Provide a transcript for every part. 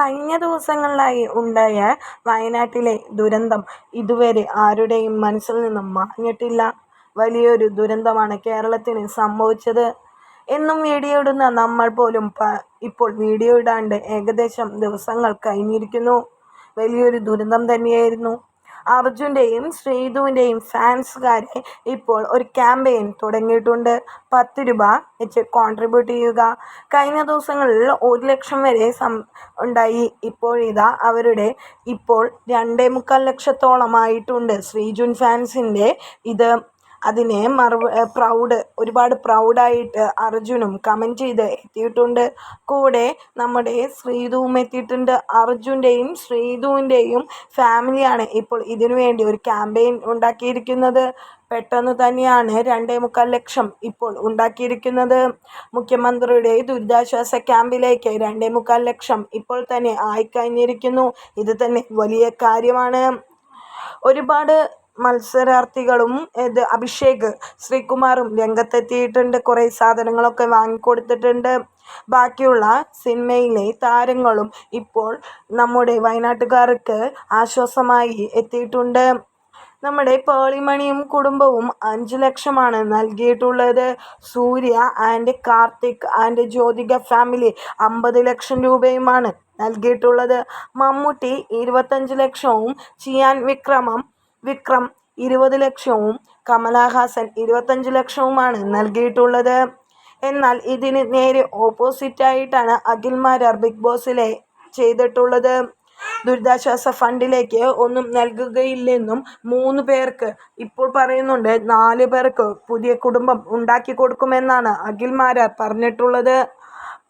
കഴിഞ്ഞ ദിവസങ്ങളിലായി ഉണ്ടായ വയനാട്ടിലെ ദുരന്തം ഇതുവരെ ആരുടെയും മനസ്സിൽ നിന്നും മാഞ്ഞിട്ടില്ല. വലിയൊരു ദുരന്തമാണ് കേരളത്തിന് സംഭവിച്ചത്. എന്നും വീഡിയോ ഇടുന്ന നമ്മൾ പോലും ഇപ്പോൾ വീഡിയോ ഇടാണ്ട് ഏകദേശം ദിവസങ്ങൾ കഴിഞ്ഞിരിക്കുന്നു. വലിയൊരു ദുരന്തം തന്നെയായിരുന്നു. അർജുന്റെയും ശ്രീധുവിന്റെയും ഫാൻസുകാരെ ഇപ്പോൾ ഒരു ക്യാമ്പയിൻ തുടങ്ങിയിട്ടുണ്ട്. പത്ത് രൂപ വെച്ച് കോൺട്രിബ്യൂട്ട് ചെയ്യുക. കഴിഞ്ഞ ദിവസങ്ങളിൽ ഒരു ലക്ഷം വരെ സം ഉണ്ടായി. ഇപ്പോഴിതാ അവരുടെ ഇപ്പോൾ രണ്ടേ മുക്കാൽ ലക്ഷത്തോളമായിട്ടുണ്ട് ശ്രീജുൻ ഫാൻസിന്റെ ഇത്. അതിനെ പ്രൗഡ് ഒരുപാട് പ്രൗഡായിട്ട് അർജുനും കമന്റ് ചെയ്ത് എത്തിയിട്ടുണ്ട്. കൂടെ നമ്മുടെ ശ്രീധുവും എത്തിയിട്ടുണ്ട്. അർജുന്റെയും ശ്രീധുവിന്റെയും ഫാമിലിയാണ് ഇപ്പോൾ ഇതിനു വേണ്ടി ഒരു ക്യാമ്പയിൻ ഉണ്ടാക്കിയിരിക്കുന്നത്. പെട്ടെന്ന് തന്നെയാണ് രണ്ടേ മുക്കാൽ ലക്ഷം ഇപ്പോൾ ഉണ്ടാക്കിയിരിക്കുന്നത്. മുഖ്യമന്ത്രിയുടെ ദുരിതാശ്വാസ ക്യാമ്പിലേക്ക് രണ്ടേ മുക്കാൽ ലക്ഷം ഇപ്പോൾ തന്നെ ആയിക്കഴിഞ്ഞിരിക്കുന്നു. ഇത് തന്നെ വലിയ കാര്യമാണ്. ഒരുപാട് മത്സരാർത്ഥികളും ഇത് അഭിഷേക് ശ്രീകുമാറും രംഗത്തെത്തിയിട്ടുണ്ട്. കുറേ സാധനങ്ങളൊക്കെ വാങ്ങിക്കൊടുത്തിട്ടുണ്ട്. ബാക്കിയുള്ള സിനിമയിലെ താരങ്ങളും ഇപ്പോൾ നമ്മുടെ വയനാട്ടുകാർക്ക് ആശ്വാസമായി എത്തിയിട്ടുണ്ട്. നമ്മുടെ പേളിമണിയും കുടുംബവും അഞ്ച് ലക്ഷമാണ് നൽകിയിട്ടുള്ളത്. Surya and Karthik and Jyothika family അമ്പത് ലക്ഷം രൂപയുമാണ് നൽകിയിട്ടുള്ളത്. മമ്മൂട്ടി ഇരുപത്തഞ്ച് ലക്ഷവും ചിയാൻ വിക്രം ഇരുപത് ലക്ഷവും കമലഹാസൻ ഇരുപത്തഞ്ച് ലക്ഷവുമാണ് നൽകിയിട്ടുള്ളത്. എന്നാൽ ഇതിന് നേരെ ഓപ്പോസിറ്റായിട്ടാണ് അഖിൽമാരാർ ബിഗ് ബോസിലെ ചെയ്തിട്ടുള്ളത്. ദുരിതാശ്വാസ ഫണ്ടിലേക്ക് ഒന്നും നൽകുകയില്ലെന്നും മൂന്ന് പേർക്ക് ഇപ്പോൾ പറയുന്നുണ്ട് നാല് പേർക്ക് പുതിയ കുടുംബം ഉണ്ടാക്കി കൊടുക്കുമെന്നാണ് അഖിൽമാരാർ പറഞ്ഞിട്ടുള്ളത്.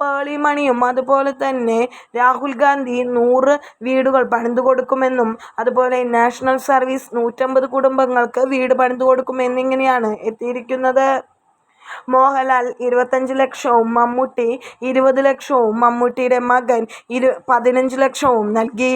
പേളിമണിയും അതുപോലെ തന്നെ രാഹുൽ ഗാന്ധി നൂറ് വീടുകൾ പണിതു കൊടുക്കുമെന്നും അതുപോലെ നാഷണൽ സർവീസ് നൂറ്റമ്പത് കുടുംബങ്ങൾക്ക് വീട് പണിതു കൊടുക്കുമെന്നിങ്ങനെയാണ് എത്തിയിരിക്കുന്നത്. മോഹൻലാൽ ഇരുപത്തഞ്ച് ലക്ഷവും മമ്മൂട്ടി ഇരുപത് ലക്ഷവും മമ്മൂട്ടിയുടെ മകൻ ഇരു പതിനഞ്ച് ലക്ഷവും നൽകി.